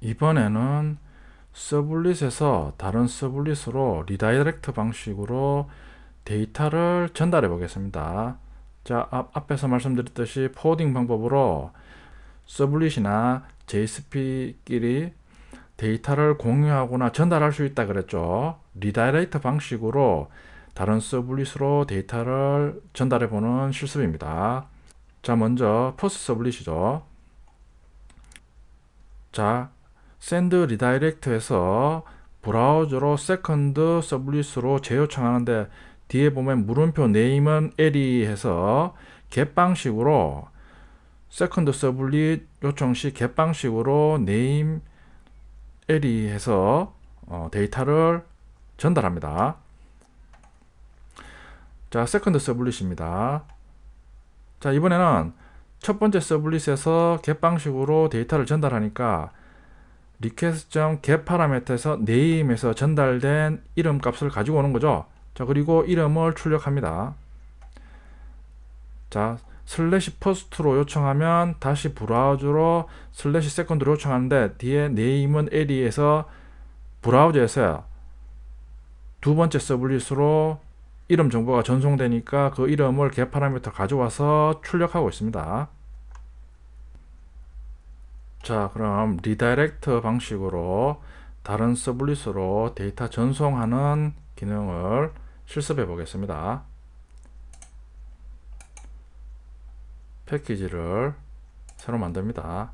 이번에는 서블릿에서 다른 서블릿으로 리다이렉트 방식으로 데이터를 전달해 보겠습니다. 자, 앞, 에서 말씀드렸듯이 포워딩 방법으로 서블릿이나 JSP끼리 데이터를 공유하거나 전달할 수 있다 그랬죠. 리다이렉트 방식으로 다른 서블릿으로 데이터를 전달해 보는 실습입니다. 자, 먼저 퍼스트 서블릿이죠. 자, 샌드 리다이렉트에서 브라우저로 세컨드 서블릿으로 재요청하는데 뒤에 보면 물음표 네임은 에리 해서 get 방식으로 세컨드 서블릿 요청 시 get 방식으로 네임 에리 해서 어, 데이터를 전달합니다. 자, 세컨드 서블릿입니다. 자, 이번에는 첫 번째 서블릿에서 get 방식으로 데이터를 전달하니까 request.get 파라미터에서 name에서 전달된 이름 값을 가지고 오는 거죠. 자, 그리고 이름을 출력합니다. 자, 슬래시 퍼스트로 요청하면 다시 브라우저로 슬래시 세컨드로 요청하는데 뒤에 name은 area에서 브라우저에서 두 번째 서블릿으로 이름 정보가 전송되니까 그 이름을 get 파라미터 가져와서 출력하고 있습니다. 자 그럼 리다이렉트 방식으로 다른 서블릿으로 데이터 전송하는 기능을 실습해 보겠습니다. 패키지를 새로 만듭니다.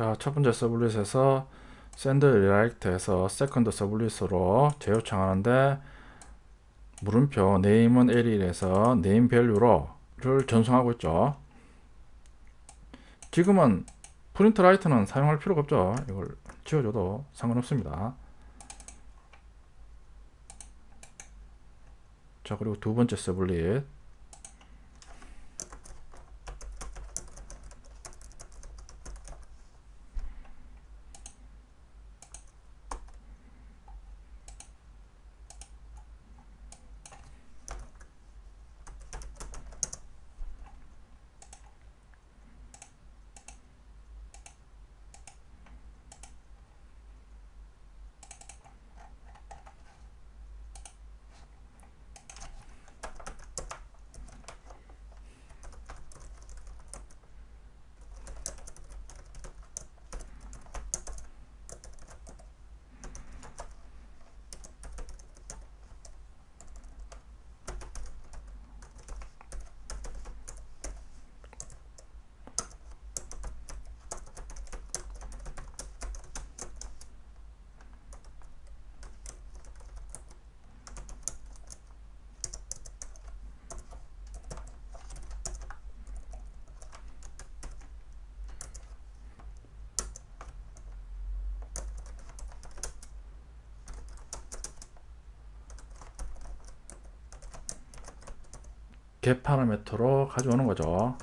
자, 첫 번째 서블릿에서 send direct에서 second 서블릿으로 재요청하는데 물음표 name은 L1에서 name value를 전송하고 있죠. 지금은 프린트 라이트는 사용할 필요가 없죠. 이걸 지워줘도 상관없습니다. 자, 그리고 두 번째 서블릿 get 파라미터로 가져오는 거죠.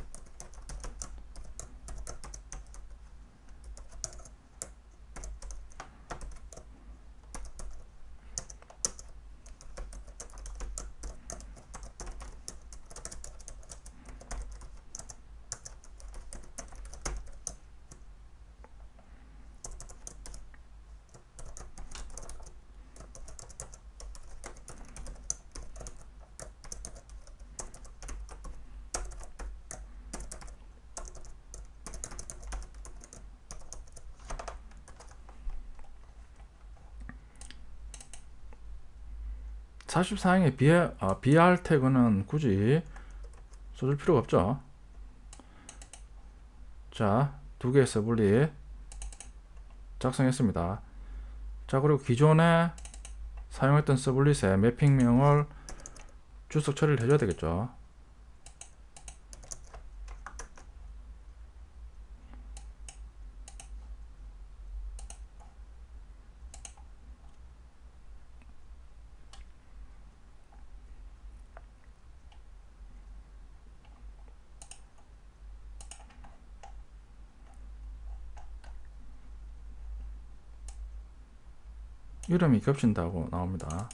44행의 BR, 아, BR 태그는 굳이 써줄 필요가 없죠. 자, 두 개의 서블릿 작성했습니다. 자, 그리고 기존에 사용했던 서블릿의 매핑명을 주석 처리를 해줘야 되겠죠. 이름이 겹친다고 나옵니다.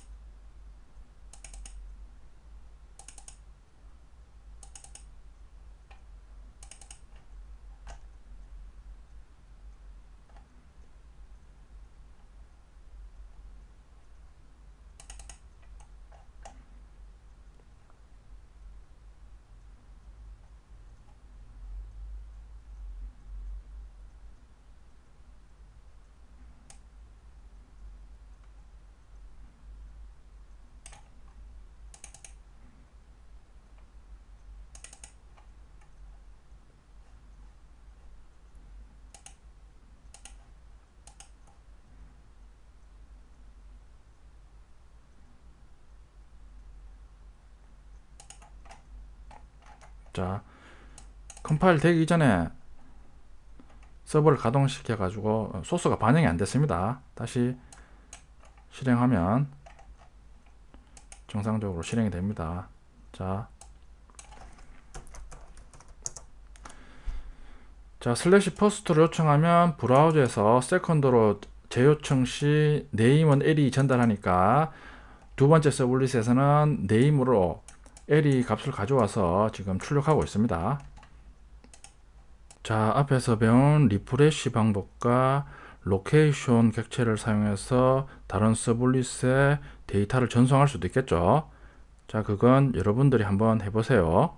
자, 컴파일 되기 전에 서버를 가동시켜 가지고 소스가 반영이 안 됐습니다. 다시 실행하면 정상적으로 실행이 됩니다. 자, 자 슬래시 퍼스트를 요청하면 브라우저에서 세컨드로 재요청 시 네임은 L이 전달하니까 두 번째 서블릿에서는 네임으로 L이 값을 가져와서 지금 출력하고 있습니다. 자, 앞에서 배운 리프레시 방법과 로케이션 객체를 사용해서 다른 서블릿에 데이터를 전송할 수도 있겠죠. 자, 그건 여러분들이 한번 해보세요.